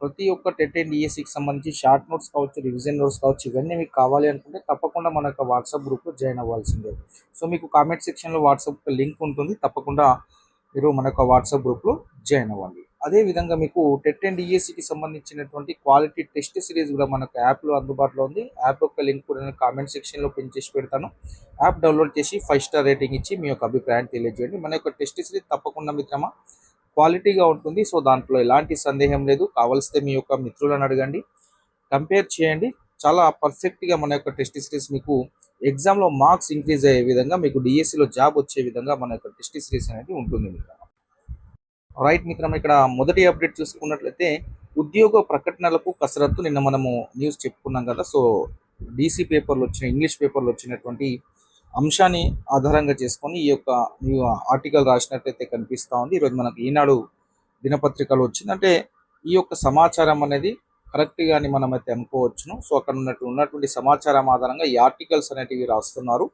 ప్రతి ఒక్క TET and ఈఎస్సికి సంబంధించి షార్ట్ నోట్స్ కావచ్చు రివిజన్ నోట్స్ కావచ్చు ఇవన్నీ మీకు కావాలి అనుకుంటే తప్పకుండా మన యొక్క వాట్సాప్ గ్రూప్లో జాయిన్ అవ్వాల్సిందే. సో మీకు కామెంట్ సెక్షన్లో వాట్సాప్ లింక్ ఉంటుంది. తప్పకుండా మీరు మన యొక్క వాట్సాప్ గ్రూప్లో జాయిన్ అవ్వండి. అదేవిధంగా మీకు టెట్ అండ్ డిఎస్సికి సంబంధించినటువంటి క్వాలిటీ టెస్ట్ సిరీస్ కూడా మనకు యాప్లో అందుబాటులో ఉంది. యాప్ యొక్క లింక్ కూడా నేను కామెంట్ సెక్షన్లో పిన్ చేసి పెడతాను. యాప్ డౌన్లోడ్ చేసి ఫైవ్ స్టార్ రేటింగ్ ఇచ్చి మీ యొక్క అభిప్రాయం తెలియజేయండి. మన యొక్క టెస్ట్ సిరీస్ తప్పకుండా మిత్రమా? క్వాలిటీగా ఉంటుంది. సో దాంట్లో ఎలాంటి సందేహం లేదు. కావలిస్తే మీ యొక్క మిత్రులను అడగండి. కంపేర్ చేయండి. చాలా పర్ఫెక్ట్గా మన యొక్క టెస్ట్ సిరీస్ మీకు ఎగ్జామ్లో మార్క్స్ ఇంక్రీజ్ అయ్యే విధంగా మీకు డిఎస్సిలో జాబ్ వచ్చే విధంగా మన యొక్క టెస్ట్ సిరీస్ అనేది ఉంటుంది మిత్రం. రైట్ మిత్రం ఇక్కడ మొదటి అప్డేట్ చూసుకున్నట్లయితే ఉద్యోగ ప్రకటనలకు కసరత్తు నిన్న మనము న్యూస్ చెప్పుకున్నాం కదా. సో డీసీ పేపర్లు వచ్చిన ఇంగ్లీష్ పేపర్లు వచ్చినటువంటి అంశాన్ని ఆధారంగా చేసుకొని ఈ యొక్క ఆర్టికల్ రాసినట్లయితే కనిపిస్తూ ఉంది. ఈరోజు మనకు ఈనాడు దినపత్రికలు వచ్చింది అంటే ఈ యొక్క సమాచారం అనేది కరెక్ట్గాని అని మనం అయితే అనుకోవచ్చును. సో అక్కడ ఉన్నట్టు ఉన్నటువంటి సమాచారం ఆధారంగా ఈ ఆర్టికల్స్ అనేటివి రాస్తున్నారు.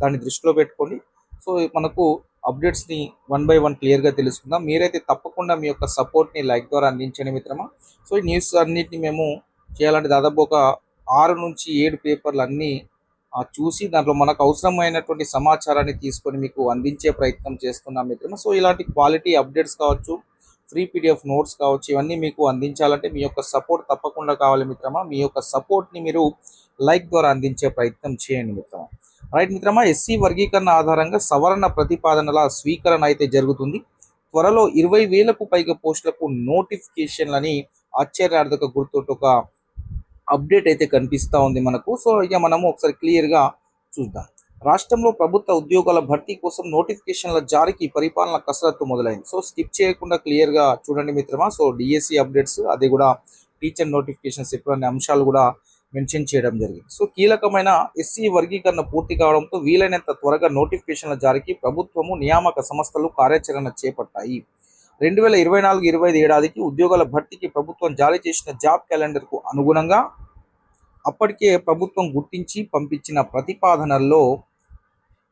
దాన్ని దృష్టిలో పెట్టుకోండి సో మనకు అప్డేట్స్ని వన్ బై వన్ క్లియర్గా తెలుసుకుందాం. మీరైతే తప్పకుండా మీ యొక్క సపోర్ట్ని లైక్ ద్వారా అందించండి మిత్రమా. సో ఈ న్యూస్ అన్నిటిని మేము చేయాలంటే దాదాపు ఒక ఆరు నుంచి ఏడు పేపర్లు అన్నీ చూసి దాంట్లో మనకు అవసరమైనటువంటి సమాచారాన్ని తీసుకొని మీకు అందించే ప్రయత్నం చేస్తున్నాం మిత్రమా. సో ఇలాంటి క్వాలిటీ అప్డేట్స్ కావచ్చు ఫ్రీ పీడిఎఫ్ నోట్స్ కావచ్చు ఇవన్నీ మీకు అందించాలంటే మీ యొక్క సపోర్ట్ తప్పకుండా కావాలి మిత్రమా. మీ యొక్క సపోర్ట్ని మీరు లైక్ ద్వారా అందించే ప్రయత్నం చేయండి మిత్రమా. రైట్ మిత్రమా ఎస్సీ వర్గీకరణ ఆధారంగా సవరణ ప్రతిపాదనల స్వీకరణ అయితే జరుగుతుంది. త్వరలో ఇరవై వేలకు పైగా పోస్టులకు నోటిఫికేషన్లని ఆశ్చర్యార్థక గుర్తుతో ఒక అప్డేట్ అయితే కనిపిస్తూ ఉంది మనకు. సో ఇక మనము ఒకసారి క్లియర్గా చూద్దాం. రాష్ట్రంలో ప్రభుత్వ ఉద్యోగాల భర్తీ కోసం నోటిఫికేషన్ల జారీకి పరిపాలన కసరత్తు మొదలైంది. సో స్కిప్ చేయకుండా క్లియర్గా చూడండి మిత్రమా. సో డిఎస్సి అప్డేట్స్ అది కూడా టీచర్ నోటిఫికేషన్స్ ఎప్పుడనే అంశాలు కూడా మెన్షన్ చేయడం జరిగింది. సో కీలకమైన ఎస్సీ వర్గీకరణ పూర్తి కావడంతో వీలైనంత త్వరగా నోటిఫికేషన్ల జారీకి ప్రభుత్వము నియామక సంస్థలు కార్యాచరణ చేపట్టాయి. రెండు వేల ఇరవై నాలుగు ఇరవై ఐదు ఏడాదికి ఉద్యోగాల భర్తీకి ప్రభుత్వం జారీ చేసిన జాబ్ క్యాలెండర్కు అనుగుణంగా అప్పటికే ప్రభుత్వం గుర్తించి పంపించిన ప్రతిపాదనల్లో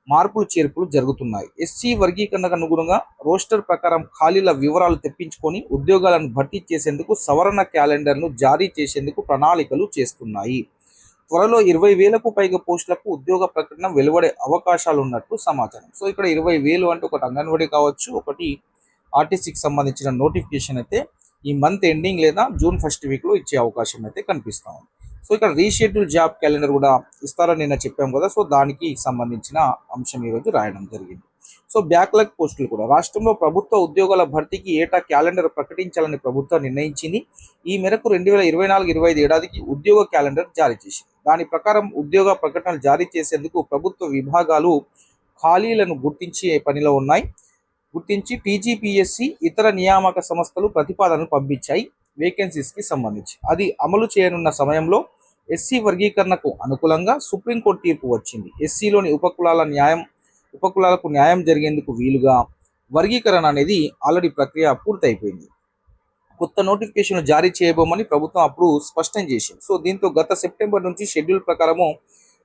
మార్పులు చేర్పులు జరుగుతున్నాయి. ఎస్సీ వర్గీకరణకు అనుగుణంగా రోస్టర్ ప్రకారం ఖాళీల వివరాలు తెప్పించుకొని ఉద్యోగాలను భర్తీ చేసేందుకు సవరణ క్యాలెండర్ను జారీ చేసేందుకు ప్రణాళికలు చేస్తున్నాయి. త్వరలో ఇరవై వేలకు పైగా పోస్టులకు ఉద్యోగ ప్రకటన వెలువడే అవకాశాలు ఉన్నట్లు సమాచారం. సో ఇక్కడ ఇరవై వేలు అంటే ఒకటి అంగన్వాడీ కావచ్చు ఒకటి ఆర్టీసీకి సంబంధించిన నోటిఫికేషన్ అయితే ఈ మంత్ ఎండింగ్ లేదా జూన్ ఫస్ట్ వీక్లో ఇచ్చే అవకాశం అయితే కనిపిస్తూ ఉంది. సో ఇక్కడ రీషెడ్యూల్ జాబ్ క్యాలెండర్ కూడా ఇస్తారని నిన్న చెప్పాం కదా. సో దానికి సంబంధించిన అంశం ఈరోజు రాయడం జరిగింది. సో బ్యాక్లాగ్ పోస్టులు కూడా. రాష్ట్రంలో ప్రభుత్వ ఉద్యోగాల భర్తీకి ఏటా క్యాలెండర్ ప్రకటించాలని ప్రభుత్వం నిర్ణయించింది. ఈ మేరకు రెండు వేల ఇరవై నాలుగు ఇరవై ఐదు ఏడాదికి ఉద్యోగ క్యాలెండర్ జారీ చేసింది. దాని ప్రకారం ఉద్యోగ ప్రకటనలు జారీ చేసేందుకు ప్రభుత్వ విభాగాలు ఖాళీలను గుర్తించే పనిలో ఉన్నాయి. గుర్తించి టీజీపీఎస్సి ఇతర నియామక సంస్థలు ప్రతిపాదనలు పంపించాయి వేకెన్సీస్కి సంబంధించి. అది అమలు చేయనున్న సమయంలో ఎస్సీ వర్గీకరణకు అనుకూలంగా సుప్రీంకోర్టు తీర్పు వచ్చింది. ఎస్సీలోని ఉపకులాల న్యాయం ఉపకులాలకు న్యాయం జరిగేందుకు వీలుగా వర్గీకరణ అనేది ఆల్రెడీ ప్రక్రియ పూర్తయిపోయింది. కొత్త నోటిఫికేషన్ జారీ చేయబోమని ప్రభుత్వం అప్పుడు స్పష్టం చేసింది. సో దీంతో గత సెప్టెంబర్ నుంచి షెడ్యూల్ ప్రకారము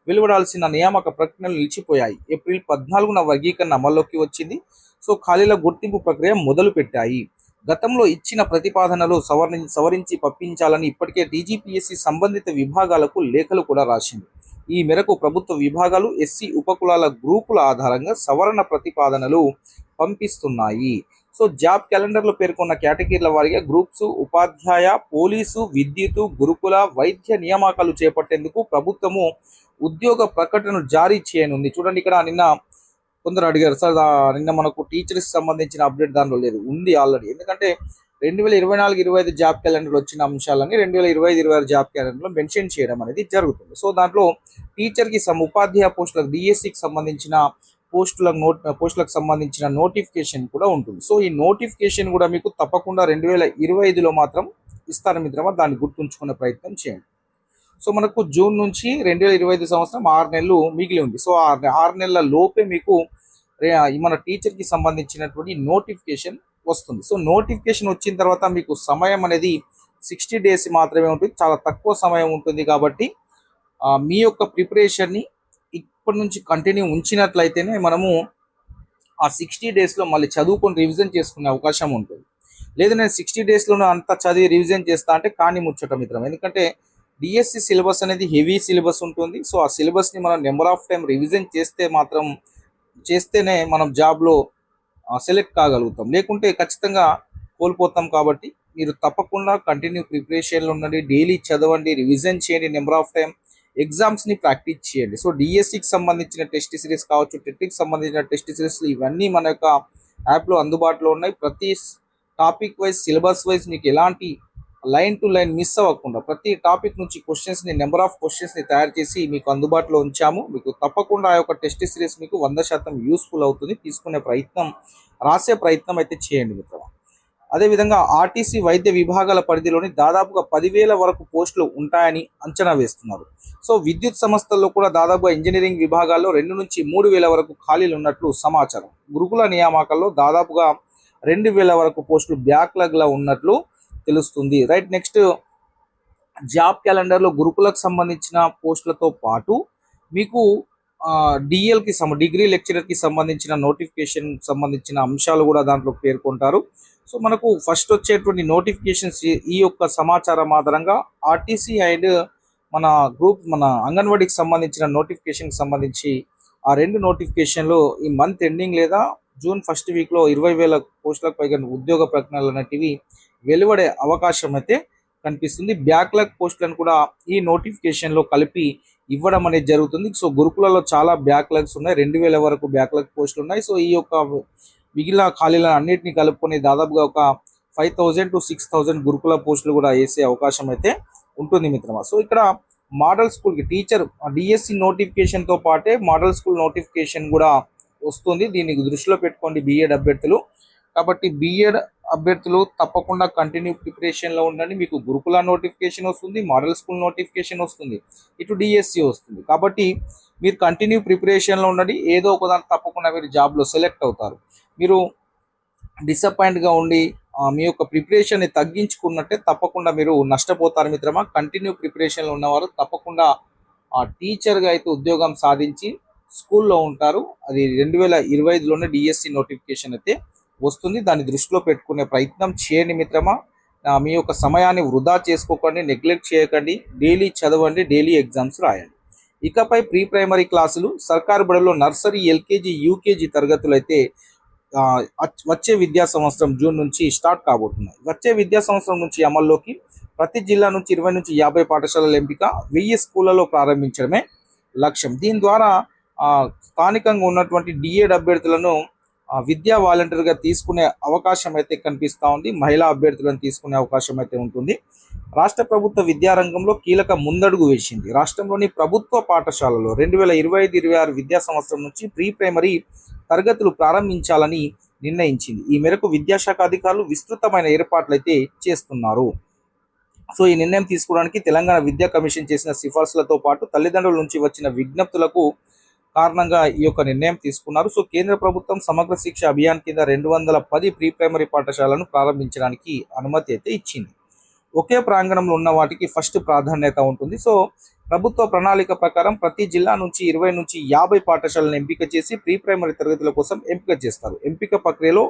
వెలువడాల్సిన నియామక ప్రకటనలు నిలిచిపోయాయి. ఏప్రిల్ పద్నాలుగున వర్గీకరణ అమల్లోకి వచ్చింది. సో ఖాళీల గుర్తింపు ప్రక్రియ మొదలుపెట్టాయి. గతంలో ఇచ్చిన ప్రతిపాదనలు సవరణ సవరించి పంపించాలని ఇప్పటికే డీజీపీఎస్సీ సంబంధిత విభాగాలకు లేఖలు కూడా రాసింది. ఈ మేరకు ప్రభుత్వ విభాగాలు ఎస్సీ ఉపకులాల గ్రూపుల ఆధారంగా సవరణ ప్రతిపాదనలు పంపిస్తున్నాయి. సో జాబ్ క్యాలెండర్లో పేర్కొన్న కేటగిరీల వారిగా గ్రూప్స్ ఉపాధ్యాయ పోలీసు విద్యుత్ గురుకుల వైద్య నియామకాలు చేపట్టేందుకు ప్రభుత్వము ఉద్యోగ ప్రకటనలు జారీ చేయనుంది. చూడండి ఇక్కడ నిన్న కొందరు అడిగారు సార్ నిన్న మనకు టీచర్స్ సంబంధించిన అప్డేట్ దానిలో లేదు ఉంది ఆల్రెడీ. ఎందుకంటే రెండు వేల ఇరవై నాలుగు ఇరవై ఐదు జాబ్ క్యాలెండర్ వచ్చిన అంశాలని రెండు వేల ఇరవై ఐదు ఇరవై ఆరు జాబ్ క్యాలెండర్లో మెన్షన్ చేయడం అనేది జరుగుతుంది. సో దాంట్లో టీచర్కి సమ్ ఉపాధ్యాయ పోస్టులకు డిఎస్సికి సంబంధించిన పోస్టులకు నోట్ పోస్టులకు సంబంధించిన నోటిఫికేషన్ కూడా ఉంటుంది. సో ఈ నోటిఫికేషన్ కూడా మీకు తప్పకుండా రెండు వేల ఇరవై ఐదులో మాత్రం ఇస్తారు మిత్రమా? దాన్ని గుర్తుంచుకునే ప్రయత్నం చేయండి. సో మనకు జూన్ నుంచి రెండు వేల ఇరవై ఐదు సంవత్సరం ఆరు నెలలు మిగిలి ఉంది. సో ఆ ఆరు నెలల లోపే మీకు మన టీచర్కి సంబంధించినటువంటి నోటిఫికేషన్ వస్తుంది. సో నోటిఫికేషన్ వచ్చిన తర్వాత మీకు సమయం అనేది సిక్స్టీ డేస్ మాత్రమే ఉంటుంది. చాలా తక్కువ సమయం ఉంటుంది కాబట్టి మీ యొక్క ప్రిపరేషన్ని ఇప్పటి నుంచి కంటిన్యూ ఉంచినట్లయితేనే మనము ఆ సిక్స్టీ డేస్లో మళ్ళీ చదువుకొని రివిజన్ చేసుకునే అవకాశం ఉంటుంది. లేదు నేను సిక్స్టీ డేస్లోనే అంతా చదివి రివిజన్ చేస్తా అంటే కానీ ముచ్చట మిత్రం. ఎందుకంటే డిఎస్సి సిలబస్ అనేది హెవీ సిలబస్ ఉంటుంది. సో ఆ సిలబస్ని మనం నెంబర్ ఆఫ్ టైం రివిజన్ చేస్తే మాత్రం చేస్తేనే మనం జాబ్లో సెలెక్ట్ కాగలుగుతాం. లేకుంటే ఖచ్చితంగా కోల్పోతాం కాబట్టి మీరు తప్పకుండా కంటిన్యూ ప్రిపరేషన్లో ఉండండి డైలీ చదవండి రివిజన్ చేయండి నెంబర్ ఆఫ్ టైం ఎగ్జామ్స్ని ప్రాక్టీస్ చేయండి. సో డిఎస్సికి సంబంధించిన టెస్ట్ సిరీస్ కావచ్చు టెట్కి సంబంధించిన టెస్ట్ సిరీస్ ఇవన్నీ మన యొక్క యాప్లో అందుబాటులో ఉన్నాయి. ప్రతి టాపిక్ వైజ్ సిలబస్ వైజ్ మీకు ఎలాంటి లైన్ టు లైన్ మిస్ అవ్వకుండా ప్రతి టాపిక్ నుంచి క్వశ్చన్స్ని నెంబర్ ఆఫ్ క్వశ్చన్స్ని తయారు చేసి మీకు అందుబాటులో ఉంచాము. మీకు తప్పకుండా ఆ యొక్క టెస్ట్ సిరీస్ మీకు వంద శాతం యూస్ఫుల్ అవుతుంది. తీసుకునే ప్రయత్నం రాసే ప్రయత్నం అయితే చేయండి మిత్రమా. అదేవిధంగా ఆర్టీసీ వైద్య విభాగాల పరిధిలోని దాదాపుగా పదివేల వరకు పోస్టులు ఉంటాయని అంచనా వేస్తున్నారు. సో విద్యుత్ సంస్థల్లో కూడా దాదాపుగా ఇంజనీరింగ్ విభాగాల్లో రెండు నుంచి మూడు వేల వరకు ఖాళీలు ఉన్నట్లు సమాచారం. గురుకుల నియామకాల్లో దాదాపుగా రెండు వేల వరకు పోస్టులు బ్యాక్లాగ్లా ఉన్నట్లు తెలుస్తుంది. రైట్ నెక్స్ట్ జాబ్ క్యాలెండర్లో గురుకులకు సంబంధించిన పోస్టులతో పాటు మీకు డిఎల్కి సంబ డిగ్రీ లెక్చరర్కి సంబంధించిన నోటిఫికేషన్ సంబంధించిన అంశాలు కూడా దాంట్లో పేర్కొంటారు. సో మనకు ఫస్ట్ వచ్చేటువంటి నోటిఫికేషన్స్ ఈ యొక్క సమాచారం ఆధారంగా ఆర్టీసీ అండ్ మన గ్రూప్ మన అంగన్వాడీకి సంబంధించిన నోటిఫికేషన్కి సంబంధించి ఆ రెండు నోటిఫికేషన్లు ఈ మంత్ ఎండింగ్ లేదా జూన్ ఫస్ట్ వీక్లో ఇరవై వేల పోస్టులకు పైగా ఉద్యోగ ప్రకటనలు అనేటివి వెలువడే అవకాశం అయితే కనిపిస్తుంది. బ్యాక్లాగ్ పోస్టులను కూడా ఈ నోటిఫికేషన్లో కలిపి ఇవ్వడం అనేది జరుగుతుంది. సో గురుకులలో చాలా బ్యాక్లాగ్స్ ఉన్నాయి. రెండు వేల వరకు బ్యాక్లాగ్ పోస్టులు ఉన్నాయి. సో ఈ యొక్క మిగిలిన ఖాళీలను అన్నిటిని కలుపుకొని దాదాపుగా ఒక five thousand to six thousand గురుకుల పోస్టులు కూడా వేసే అవకాశం అయితే ఉంటుంది మిత్రమా. సో ఇక్కడ మోడల్ స్కూల్కి టీచర్ డిఎస్సి నోటిఫికేషన్తో పాటే మోడల్ స్కూల్ నోటిఫికేషన్ కూడా వస్తుంది. దీన్ని దృష్టిలో పెట్టుకోండి బిఎడ్ అభ్యర్థులు. కాబట్టి బిఎడ్ అభ్యర్థులు తప్పకుండా కంటిన్యూ ప్రిపరేషన్లో ఉండండి. మీకు గురుకుల నోటిఫికేషన్ వస్తుంది మోడల్ స్కూల్ నోటిఫికేషన్ వస్తుంది ఇటు డిఎస్సి వస్తుంది. కాబట్టి మీరు కంటిన్యూ ప్రిపరేషన్లో ఉండండి. ఏదో ఒక తప్పకుండా మీరు జాబ్లో సెలెక్ట్ అవుతారు. మీరు డిసప్పాయింట్గా ఉండి మీ యొక్క ప్రిపరేషన్ని తగ్గించుకున్నట్టే తప్పకుండా మీరు నష్టపోతారు మిత్రమా. కంటిన్యూ ప్రిపరేషన్లో ఉన్నవారు తప్పకుండా ఆ టీచర్గా అయితే ఉద్యోగం సాధించి స్కూల్లో ఉంటారు. అది రెండు వేల ఇరవై ఐదులోనే డిఎస్సి నోటిఫికేషన్ అయితే వస్తుంది. దాన్ని దృష్టిలో పెట్టుకునే ప్రయత్నం చేయండి మిత్రమా. మీ యొక్క సమయాన్ని వృధా చేసుకోకండి నెగ్లెక్ట్ చేయకండి డైలీ చదవండి డైలీ ఎగ్జామ్స్ రాయండి. ఇకపై ప్రీ ప్రైమరీ క్లాసులు సర్కారు బడిలో నర్సరీ ఎల్కేజీ యూకేజీ తరగతులు అయితే వచ్చే విద్యా సంవత్సరం జూన్ నుంచి స్టార్ట్ కాబోతున్నాయి. వచ్చే విద్యా సంవత్సరం నుంచి అమల్లోకి ప్రతి జిల్లా నుంచి ఇరవై నుంచి యాభై పాఠశాలల ఎంపిక వెయ్యి స్కూళ్ళలో ప్రారంభించడమే లక్ష్యం. దీని ద్వారా స్థానికంగా ఉన్నటువంటి డిఏడ్ అభ్యర్థులను విద్యా వాలంటీర్గా తీసుకునే అవకాశం అయితే కనిపిస్తూ ఉంది. మహిళా అభ్యర్థులను తీసుకునే అవకాశం అయితే ఉంటుంది. రాష్ట్ర ప్రభుత్వ విద్యారంగంలో కీలక ముందడుగు వేసింది. రాష్ట్రంలోని ప్రభుత్వ పాఠశాలలో రెండు వేల ఇరవై ఐదు ఇరవై ఆరు విద్యా సంవత్సరం నుంచి ప్రీ ప్రైమరీ తరగతులు ప్రారంభించాలని నిర్ణయించింది. ఈ మేరకు విద్యాశాఖ అధికారులు విస్తృతమైన ఏర్పాట్లు అయితే చేస్తున్నారు. సో ఈ నిర్ణయం తీసుకోవడానికి తెలంగాణ విద్యా కమిషన్ చేసిన సిఫార్సులతో పాటు తల్లిదండ్రుల నుంచి వచ్చిన విజ్ఞప్తులకు కారణంగా ఈ యొక్క నిర్ణయం తీసుకున్నారు. సో కేంద్ర ప్రభుత్వం సమగ్ర శిక్ష అభియాన్ కింద రెండు వందల పది ప్రీ ప్రైమరీ పాఠశాలను ప్రారంభించడానికి అనుమతి అయితే ఇచ్చింది. ఒకే ప్రాంగణంలో ఉన్న వాటికి ఫస్ట్ ప్రాధాన్యత ఉంటుంది. సో ప్రభుత్వ ప్రణాళిక ప్రకారం ప్రతి జిల్లా నుంచి ఇరవై నుంచి యాభై పాఠశాలను ఎంపిక చేసి ప్రీ ప్రైమరీ తరగతుల కోసం ఎంపిక చేస్తారు. ఎంపిక ప్రక్రియలో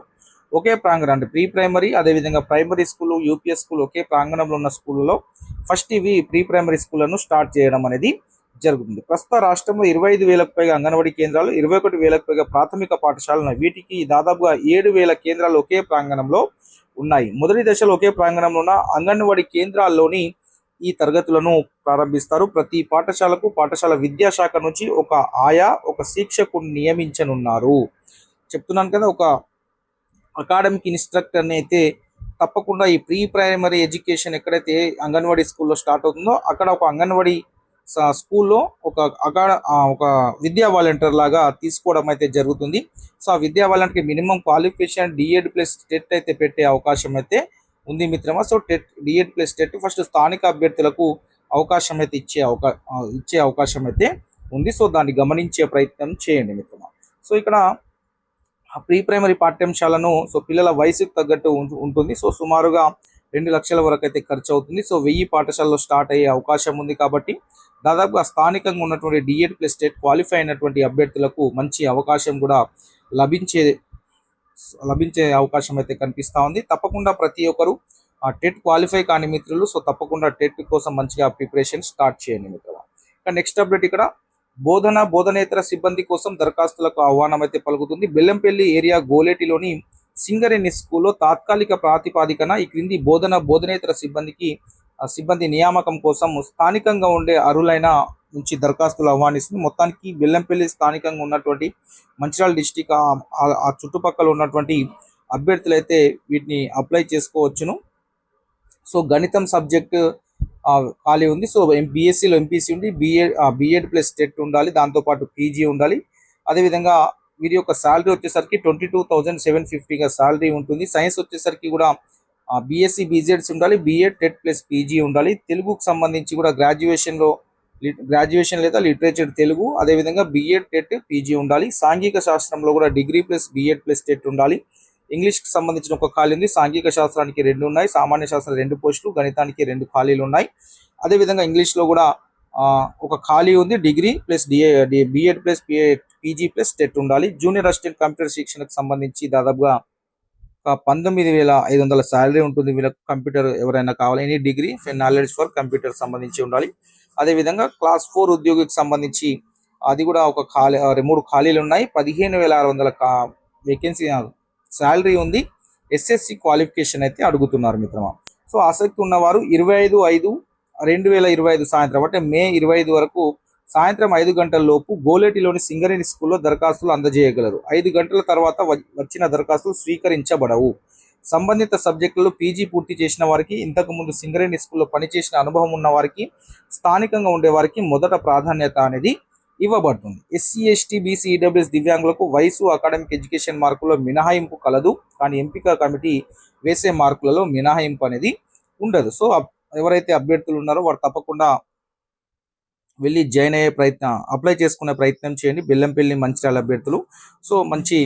ఒకే ప్రాంగణం అంటే ప్రీ ప్రైమరీ అదేవిధంగా ప్రైమరీ స్కూల్ యూపీఎస్ స్కూల్ ఒకే ప్రాంగణంలో ఉన్న స్కూళ్ళలో ఫస్ట్ ఇవి ప్రీ ప్రైమరీ స్కూళ్ళను స్టార్ట్ చేయడం అనేది జరుగుతుంది. ప్రస్తుత రాష్ట్రంలో ఇరవై ఐదు వేలకు పైగా అంగన్వాడీ కేంద్రాలు ఇరవై ఒకటి వేలకు పైగా ప్రాథమిక పాఠశాలలు ఉన్నాయి. వీటికి దాదాపుగా ఏడు వేల కేంద్రాలు ఒకే ప్రాంగణంలో ఉన్నాయి. మొదటి దశలో ఒకే ప్రాంగణంలో ఉన్న అంగన్వాడీ కేంద్రాల్లోని ఈ తరగతులను ప్రారంభిస్తారు. ప్రతి పాఠశాలకు పాఠశాల విద్యాశాఖ నుంచి ఒక ఆయా ఒక శిక్షకుని నియమించనున్నారు. చెప్తున్నాను కదా ఒక అకాడమిక్ ఇన్స్ట్రక్టర్ని అయితే తప్పకుండా ఈ ప్రీ ప్రైమరీ ఎడ్యుకేషన్ ఎక్కడైతే అంగన్వాడీ స్కూల్లో స్టార్ట్ అవుతుందో అక్కడ ఒక అంగన్వాడీ స్కూల్లో ఒక అకాడ ఒక విద్యా వాలంటీర్ లాగా తీసుకోవడం అయితే జరుగుతుంది. సో ఆ విద్యా వాలంటీర్కి minimum qualification DEd plus TET అయితే పెట్టే అవకాశం అయితే ఉంది మిత్రమా. So TET DEd plus TET first స్థానిక అభ్యర్థులకు అవకాశం అయితే ఇచ్చే అవకా ఇచ్చే అవకాశం అయితే ఉంది. సో దాన్ని గమనించే ప్రయత్నం చేయండి మిత్రమా. సో ఇక్కడ ప్రీ ప్రైమరీ పాఠ్యాంశాలను సో పిల్లల వయసుకు తగ్గట్టు ఉంటుంది. సో సుమారుగా రెండు లక్షల వరకు అయితే ఖర్చు అవుతుంది. సో వెయ్యి పాఠశాలలో స్టార్ట్ అయ్యే అవకాశం ఉంది కాబట్టి దాదాపుగా స్థానికంగా ఉన్నటువంటి డిఎడ్ ప్లస్ స్టేట్ క్వాలిఫై అయినటువంటి అభ్యర్థులకు మంచి అవకాశం కూడా లభించే లభించే అవకాశం అయితే కనిపిస్తా ఉంది. తప్పకుండా ప్రతి ఒక్కరు టెట్ క్వాలిఫై కాని మిత్రులు సో తప్పకుండా టెట్ కోసం మంచిగా ప్రిపరేషన్ స్టార్ట్ చేయండి మిత్రులు ఇక నెక్స్ట్ అప్డేట్ ఇక్కడ. బోధన బోధనేతర సిబ్బంది కోసం దరఖాస్తులకు ఆహ్వానం అయితే పలుకుతుంది. బెల్లంపల్లి ఏరియా గోలేటిలోని సింగరేణి స్కూల్లో తాత్కాలిక ప్రాతిపాదికన ఈ క్రింది బోధన బోధనేతర సిబ్బందికి సిబ్బంది నియామకం కోసం స్థానికంగా ఉండే అరులైన నుంచి దరఖాస్తులు ఆహ్వానిస్తుంది. మొత్తానికి బెల్లంపల్లి స్థానికంగా ఉన్నటువంటి మంచిర్యాల డిస్టిక్ ఆ చుట్టుపక్కల ఉన్నటువంటి అభ్యర్థులు అయితే వీటిని అప్లై చేసుకోవచ్చును. సో గణితం సబ్జెక్ట్ ఖాళీ ఉంది. సో బీఎస్సీలో ఎంపీసీ ఉంది బిఎడ్ బిఎడ్ ప్లస్ టెట్ ఉండాలి. దాంతోపాటు పీజీ ఉండాలి. అదేవిధంగా వీరి యొక్క శాలరీ వచ్చేసరికి ట్వంటీ టూ థౌజండ్ సెవెన్ ఫిఫ్టీగా శాలరీ ఉంటుంది. సైన్స్ వచ్చేసరికి కూడా బీఎస్సీ బీజెడ్స్ ఉండాలి బిఎడ్ టెట్ ప్లస్ పీజీ ఉండాలి. తెలుగుకు సంబంధించి కూడా గ్రాడ్యుయేషన్లో గ్రాడ్యుయేషన్ లేదా లిటరేచర్ తెలుగు అదేవిధంగా బిఎడ్ టెట్ పీజీ ఉండాలి. సాంఘిక శాస్త్రంలో కూడా degree plus BEd plus TET ఉండాలి. ఇంగ్లీష్కి సంబంధించిన ఒక ఖాళీ ఉంది. సాంఘిక శాస్త్రానికి రెండు ఉన్నాయి. సామాన్య శాస్త్రం రెండు పోస్టులు గణితానికి రెండు ఖాళీలు ఉన్నాయి. అదేవిధంగా ఇంగ్లీష్లో కూడా ఒక ఖాళీ ఉంది. Degree plus DA BEd plus PG plus TET ఉండాలి. జూనియర్ అసిస్టెంట్ కంప్యూటర్ శిక్షణకు సంబంధించి దాదాపుగా పంతొమ్మిది వేల ఐదు వందల శాలరీ ఉంటుంది. వీళ్ళకి కంప్యూటర్ ఎవరైనా కావాలి any degree knowledge for computer సంబంధించి ఉండాలి. అదేవిధంగా క్లాస్ ఫోర్ ఉద్యోగికి సంబంధించి అది కూడా ఒక ఖాళీ మూడు ఖాళీలు ఉన్నాయి. పదిహేను వేల ఆరు వందల వేకెన్సీ శాలరీ ఉంది. ఎస్ఎస్సి క్వాలిఫికేషన్ అయితే అడుగుతున్నారు మిత్రమా. సో ఆసక్తి ఉన్నవారు ఇరవై ఐదు ఐదు రెండు వేల ఇరవై ఐదు సాయంత్రం అంటే మే ఇరవై ఐదు వరకు సాయంత్రం ఐదు గంటల లోపు గోలేటిలోని సింగరేణి స్కూల్లో దరఖాస్తులు అందజేయగలరు. ఐదు గంటల తర్వాత వచ్చిన దరఖాస్తులు స్వీకరించబడవు. సంబంధిత సబ్జెక్టులో పీజీ పూర్తి చేసిన వారికి ఇంతకు ముందు సింగరేణి స్కూల్లో పనిచేసిన అనుభవం ఉన్న వారికి స్థానికంగా ఉండే వారికి మొదట ప్రాధాన్యత అనేది ఇవ్వబడుతుంది. ఎస్సీ ఎస్టీ బీసీ ఈడబ్ల్యూఎస్ దివ్యాంగులకు వయసు అకాడమిక్ ఎడ్యుకేషన్ మార్కుల్లో మినహాయింపు కలదు. కానీ ఎంపిక కమిటీ వేసే మార్కులలో మినహాయింపు అనేది ఉండదు. సో ఎవరైతే అభ్యర్థులు ఉన్నారో వారు తప్పకుండా వెళ్ళి జాయిన్ అయ్యే ప్రయత్నం అప్లై చేసుకునే ప్రయత్నం చేయండి. బెల్లంపల్లి మంచిర్యాల అభ్యర్థులు. సో మంచి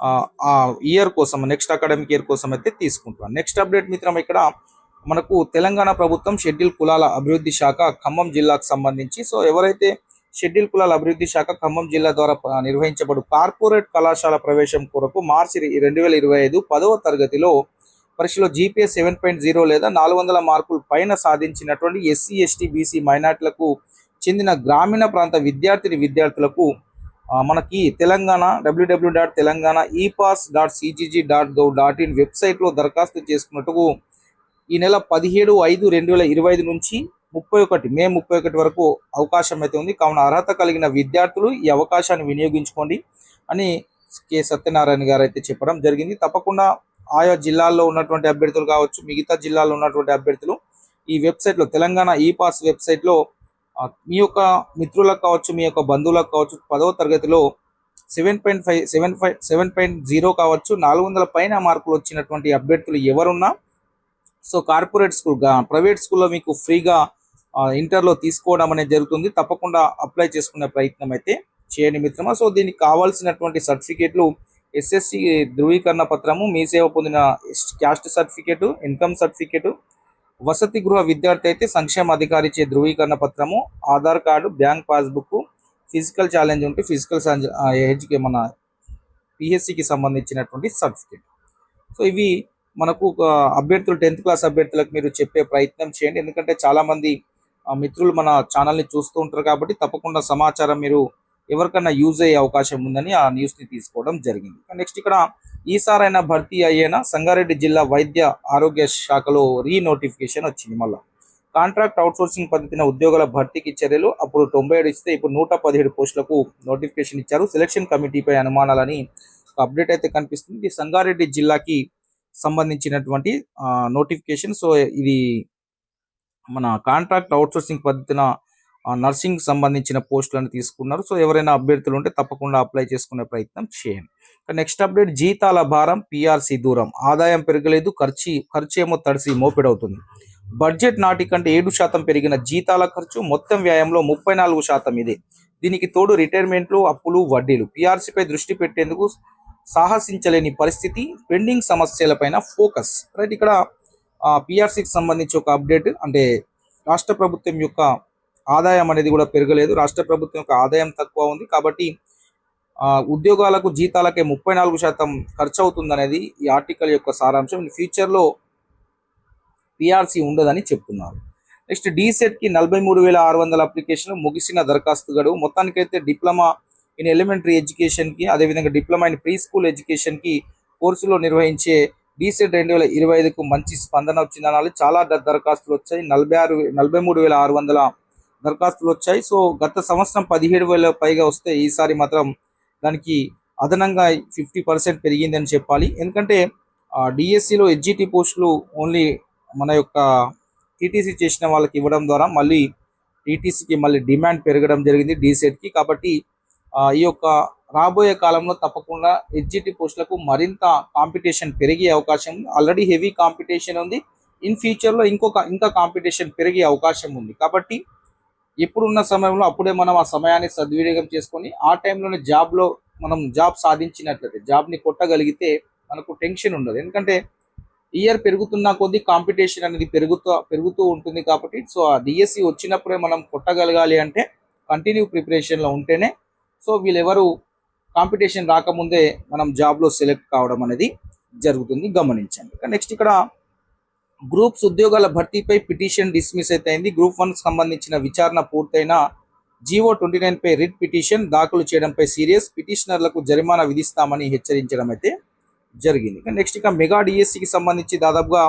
ఆ, ఇయర్ కోసం నెక్స్ట్ అకాడమిక్ ఇయర్ కోసం అయితే తీసుకుంటున్నాను నెక్స్ట్ అప్డేట్ మిత్రం ఇక్కడ మనకు తెలంగాణ ప్రభుత్వం షెడ్యూల్ కులాల అభివృద్ధి శాఖ ఖమ్మం జిల్లాకు సంబంధించి. సో ఎవరైతే షెడ్యూల్ కులాల అభివృద్ధి శాఖ ఖమ్మం జిల్లా ద్వారా నిర్వహించబడు కార్పొరేట్ కళాశాల ప్రవేశం కొరకు మార్చి రెండు వేల ఇరవై ఐదు పదవ తరగతిలో పరీక్షలో జీపీఎస్ సెవెన్ పాయింట్ జీరో లేదా నాలుగు వందల మార్కులు పైన సాధించినటువంటి ఎస్సీ ఎస్టీ బీసీ మైనార్టీలకు చెందిన గ్రామీణ ప్రాంత విద్యార్థిని విద్యార్థులకు మనకి Telangana W W dot Telangana ePASS dot CGG dot gov dot in వెబ్సైట్లో దరఖాస్తు చేసుకున్నట్టుకు ఈ నెల పదిహేడు ఐదు రెండు వేల ఇరవై ఐదు నుంచి ముప్పై ఒకటి మే ముప్పై ఒకటి వరకు అవకాశం అయితే ఉంది. కావున అర్హత కలిగిన విద్యార్థులు ఈ అవకాశాన్ని వినియోగించుకోండి అని కె. సత్యనారాయణ గారు అయితే చెప్పడం జరిగింది. తప్పకుండా ఆయా జిల్లాల్లో ఉన్నటువంటి అభ్యర్థులు కావచ్చు మిగతా జిల్లాల్లో ఉన్నటువంటి అభ్యర్థులు ఈ వెబ్సైట్లో తెలంగాణ ఈ పాస్ వెబ్సైట్లో మీ యొక్క మిత్రులకు కావచ్చు మీ యొక్క బంధువులకు కావచ్చు పదవ తరగతిలో seven point five seven five seven point zero కావచ్చు నాలుగు వందల పైన మార్కులు వచ్చినటువంటి అభ్యర్థులు ఎవరున్నా సో కార్పొరేట్ స్కూల్ ప్రైవేట్ స్కూల్లో మీకు ఫ్రీగా ఇంటర్లో తీసుకోవడం అనేది జరుగుతుంది. తప్పకుండా అప్లై చేసుకునే ప్రయత్నం అయితే చేయండి మిత్రమా. సో దీనికి కావాల్సినటువంటి సర్టిఫికేట్లు ఎస్ఎస్సి ధృవీకరణ పత్రము మీ సేవ పొందిన క్యాస్ట్ సర్టిఫికేట్ ఇన్కమ్ సర్టిఫికేట్ వసతి గృహ విద్యార్థి అయితే సంక్షేమ అధికారి ఇచ్చే ధృవీకరణ పత్రము Aadhaar card bank passbook physical challenge ఉంటే ఫిజికల్ ఏజ్కి మన పిహెచ్సికి సంబంధించినటువంటి సర్టిఫికేట్. సో ఇవి మనకు అభ్యర్థులు టెన్త్ క్లాస్ అభ్యర్థులకు మీరు చెప్పే ప్రయత్నం చేయండి. ఎందుకంటే చాలా మంది మిత్రులు మన ఛానల్ని చూస్తూ ఉంటారు కాబట్టి తప్పకుండా సమాచారం మీరు ఎవరికన్నా యూజ్ అయ్యే అవకాశం ఉందని ఆ న్యూస్ని తీసుకోవడం జరిగింది. నెక్స్ట్ ఇక్కడ ఈసారైనా భర్తీ అయ్యేనా? సంగారెడ్డి జిల్లా వైద్య ఆరోగ్య శాఖలో రీ నోటిఫికేషన్ వచ్చింది మళ్ళా. కాంట్రాక్ట్ అవుట్సోర్సింగ్ పద్ధతిన ఉద్యోగుల భర్తీకి చర్యలు అప్పుడు తొంభై ఏడు ఇస్తే ఇప్పుడు నూట పదిహేడు పోస్టులకు నోటిఫికేషన్ ఇచ్చారు. సెలక్షన్ కమిటీపై అనుమానాలని అప్డేట్ అయితే కనిపిస్తుంది. ఇది సంగారెడ్డి జిల్లాకి సంబంధించినటువంటి నోటిఫికేషన్ సో ఇది మన కాంట్రాక్ట్ అవుట్సోర్సింగ్ పద్ధతిన నర్సింగ్ సంబంధించిన పోస్టులను తీసుకున్నారు. సో ఎవరైనా అభ్యర్థులు ఉంటే తప్పకుండా అప్లై చేసుకునే ప్రయత్నం చేయండి. నెక్స్ట్ అప్డేట్ జీతాల భారం పిఆర్సి దూరం. ఆదాయం పెరగలేదు ఖర్చు ఖర్చు ఏమో తడిసి మోపెడవుతుంది. బడ్జెట్ నాటి కంటే ఏడు శాతం పెరిగిన జీతాల ఖర్చు మొత్తం వ్యాయంలో ముప్పై నాలుగు శాతం ఇదే. దీనికి తోడు రిటైర్మెంట్లు అప్పులు వడ్డీలు. పై దృష్టి పెట్టేందుకు సాహసించలేని పరిస్థితి పెండింగ్ సమస్యలపైన ఫోకస్. రైట్ ఇక్కడ పిఆర్సీకి సంబంధించి ఒక అప్డేట్ అంటే రాష్ట్ర ప్రభుత్వం యొక్క ఆదాయం అనేది కూడా పెరగలేదు. రాష్ట్ర ప్రభుత్వం యొక్క ఆదాయం తక్కువ ఉంది. కాబట్టి ఉద్యోగాలకు జీతాలకే ముప్పై నాలుగు శాతం ఖర్చు అవుతుంది అనేది ఈ ఆర్టికల్ యొక్క సారాంశం. ఫ్యూచర్లో పిఆర్సీ ఉండదని చెప్తున్నారు. నెక్స్ట్ డీసెట్కి నలభై మూడు వేల ఆరు వందల అప్లికేషన్ ముగిసిన దరఖాస్తు గడువు. మొత్తానికైతే డిప్లొమా ఇన్ ఎలిమెంటరీ ఎడ్యుకేషన్కి అదేవిధంగా డిప్లొమా ఇన్ ప్రీ స్కూల్ ఎడ్యుకేషన్కి కోర్సులో నిర్వహించే డీసెట్ రెండు వేల ఇరవై ఐదుకు మంచి స్పందన వచ్చింది అనాలి చాలా దరఖాస్తులు వచ్చాయి. నలభై ఆరు నలభై మూడు వేల ఆరు వందల దరఖాస్తులు వచ్చాయి. సో గత సంవత్సరం పదిహేడు వేల పైగా వస్తే ఈసారి మాత్రం దానికి అదనంగా ఫిఫ్టీ పర్సెంట్ పెరిగిందని చెప్పాలి. ఎందుకంటే డిఎస్సిలో హెచ్జిటి పోస్టులు ఓన్లీ మన యొక్క టీటీసీ చేసిన వాళ్ళకి ఇవ్వడం ద్వారా మళ్ళీ టీటీసీకి మళ్ళీ డిమాండ్ పెరగడం జరిగింది డీసెట్కి కాబట్టి ఈ యొక్క రాబోయే కాలంలో తప్పకుండా హెచ్జిటి పోస్టులకు మరింత కాంపిటీషన్ పెరిగే అవకాశం ఉంది. ఆల్రెడీ హెవీ కాంపిటీషన్ ఉంది. ఇన్ ఫ్యూచర్లో ఇంకొక ఇంకా కాంపిటీషన్ పెరిగే అవకాశం ఉంది. కాబట్టి ఎప్పుడున్న సమయంలో అప్పుడే మనం ఆ సమయాన్ని సద్వినియోగం చేసుకొని ఆ టైంలోనే జాబ్లో మనం జాబ్ సాధించినట్లయితే జాబ్ని కొట్టగలిగితే మనకు టెన్షన్ ఉండదు. ఎందుకంటే ఇయర్ పెరుగుతున్న కొద్దీ కాంపిటీషన్ అనేది పెరుగుతూ పెరుగుతూ ఉంటుంది కాబట్టి సో ఆ డిఎస్సి వచ్చినప్పుడే మనం కొట్టగలగాలి అంటే కంటిన్యూ ప్రిపరేషన్లో ఉంటేనే సో వీళ్ళెవరు కాంపిటీషన్ రాకముందే మనం జాబ్లో సెలెక్ట్ కావడం అనేది జరుగుతుంది. గమనించండి. నెక్స్ట్ ఇక్కడ గ్రూప్స్ ఉద్యోగాల భర్తీపై పిటిషన్ డిస్మిస్ అయితే అయింది. గ్రూప్ వన్ సంబంధించిన విచారణ పూర్తయిన జీవో ట్వంటీ నైన్ పై రిట్ పిటిషన్ దాఖలు చేయడంపై సీరియస్ పిటిషనర్లకు జరిమానా విధిస్తామని హెచ్చరించడం అయితే జరిగింది. నెక్స్ట్ ఇక మెగా డిఎస్సికి సంబంధించి దాదాపుగా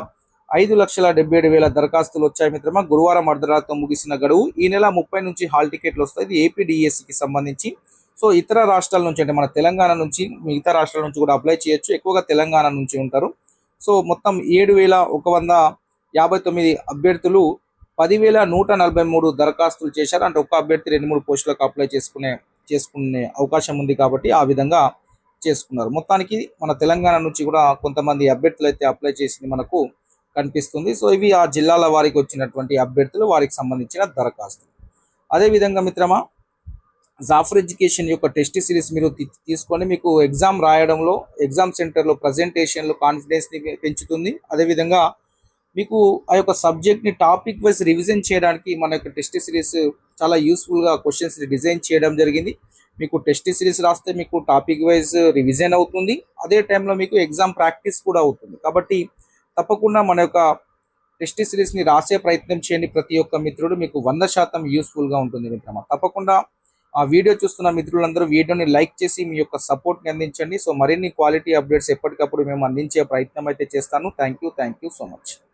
ఐదు లక్షల డెబ్బై ఏడు వేల దరఖాస్తులు వచ్చాయి మిత్రమా. గురువారం అర్ధరాత్రి ముగిసిన గడువు. ఈ నెల ముప్పై నుంచి హాల్ టికెట్లు వస్తాయి. ఇది ఏపీ డిఎస్సికి సంబంధించి. సో ఇతర రాష్ట్రాల నుంచి అంటే మన తెలంగాణ నుంచి మిగతా రాష్ట్రాల నుంచి కూడా అప్లై చేయొచ్చు. ఎక్కువగా తెలంగాణ నుంచి ఉంటారు. సో మొత్తం ఏడు వేల ఒక వంద యాభై తొమ్మిది అభ్యర్థులు పదివేల నూట నలభై మూడు దరఖాస్తులు చేశారు. అంటే ఒక్క అభ్యర్థి రెండు మూడు పోస్టులకు అప్లై చేసుకునే చేసుకునే అవకాశం ఉంది కాబట్టి ఆ విధంగా చేసుకున్నారు. మొత్తానికి మన తెలంగాణ నుంచి కూడా కొంతమంది అభ్యర్థులు అయితే అప్లై చేసింది మనకు కనిపిస్తుంది. సో ఇవి ఆ జిల్లాల వారికి వచ్చినటువంటి అభ్యర్థులు వారికి సంబంధించిన దరఖాస్తులు. అదేవిధంగా మిత్రమా జాఫర్ ఎడ్యుకేషన్ యొక్క టెస్ట్ సిరీస్ మీరు తీసుకొని మీకు ఎగ్జామ్ రాయడంలో ఎగ్జామ్ సెంటర్లో ప్రజెంటేషన్లో కాన్ఫిడెన్స్ని పెంచుతుంది. అదేవిధంగా మీకు ఆ యొక్క సబ్జెక్ట్ని టాపిక్ వైజ్ రివిజన్ చేయడానికి మన యొక్క టెస్ట్ సిరీస్ చాలా యూస్ఫుల్గా క్వశ్చన్స్ డిజైన్ చేయడం జరిగింది. మీకు టెస్ట్ సిరీస్ రాస్తే మీకు టాపిక్ వైజ్ రివిజన్ అవుతుంది. అదే టైంలో మీకు ఎగ్జామ్ ప్రాక్టీస్ కూడా అవుతుంది. కాబట్టి తప్పకుండా మన యొక్క టెస్ట్ సిరీస్ని రాసే ప్రయత్నం చేయండి. ప్రతి ఒక్క మిత్రుడు మీకు వంద శాతం యూస్ఫుల్గా ఉంటుంది మిత్రమా. తప్పకుండా ఆ వీడియో చూస్తున్న మిత్రులందరూ వీడియోని లైక్ చేసి మీ యొక్క సపోర్ట్ని అందించండి. సో మరిన్ని క్వాలిటీ అప్డేట్స్ ఎప్పటికప్పుడు మేము అందించే ప్రయత్నం అయితే చేస్తాను. Thank you thank you so much.